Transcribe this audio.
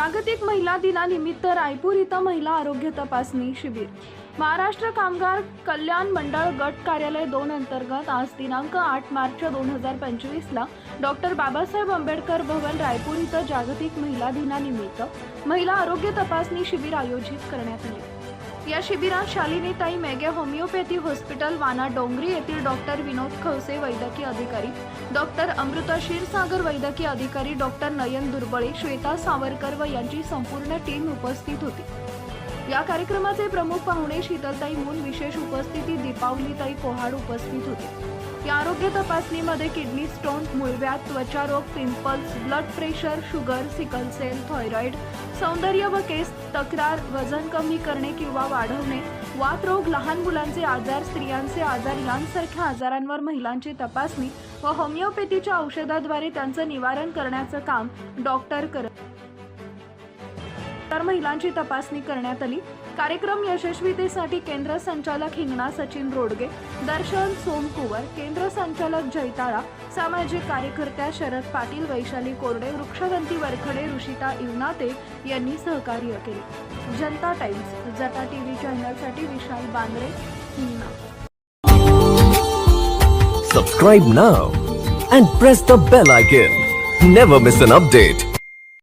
जागतिक महिला दिनानिमित्त रायपूर इथं महिला आरोग्य तपासणी शिबिर. महाराष्ट्र कामगार कल्याण मंडळ गट कार्यालय दोन अंतर्गत आज दिनांक आठ मार्च दोन हजार पंचवीसला डॉक्टर बाबासाहेब आंबेडकर भवन रायपूर इथं जागतिक महिला दिनानिमित्त महिला आरोग्य तपासणी शिबिर आयोजित करण्यात आले. या शिबिरात शालिनीताई मेघे होमिओपॅथी हॉस्पिटल वाना डोंगरी येथील डॉक्टर विनोद खवसे वैद्यकीय अधिकारी डॉक्टर अमृता क्षीरसागर वैद्यकीय अधिकारी डॉक्टर नयन दुर्बळे श्वेता सावरकर व यांची संपूर्ण टीम उपस्थित होती. या कार्यक्रमाचे प्रमुख पाहुणे शीतलताई मूल विशेष उपस्थिती दीपावलीताई कोहाड उपस्थित होते. आरोग्य तपासणीमध्ये किडनी स्टोन मूळव्याध त्वचारोग pimples blood pressure sugar sickle cell thyroid सौंदर्य व केस तक्रार वजन कमी करणे किंवा वाढवणे वातरोग लहान मुलांचे आजार स्त्रियांचे आजार यांसारख्या आजारांवर महिलांची तपासणी व होमिओपॅथीच्या औषधाद्वारे त्यांचं निवारण करण्याचं काम डॉक्टर करत तर महिलांची तपासणी करण्यात आली कार्यक्रम यशस्वीतेसाठी केंद्र संचालक हिंगणा सचिन रोडगे दर्शन सोमकुवर केंद्र संचालक जैताळा सामाजिक कार्यकर्त्या शरद पाटील वैशाली कोरडे वृक्षवंती वरखडे ऋषिता इवनाते यांनी सहकार्य केले जनता टाइम्स जटा TV चॅनलसाठी Vishal Bandre Hingna Subscribe now and press the bell icon. Never miss an update.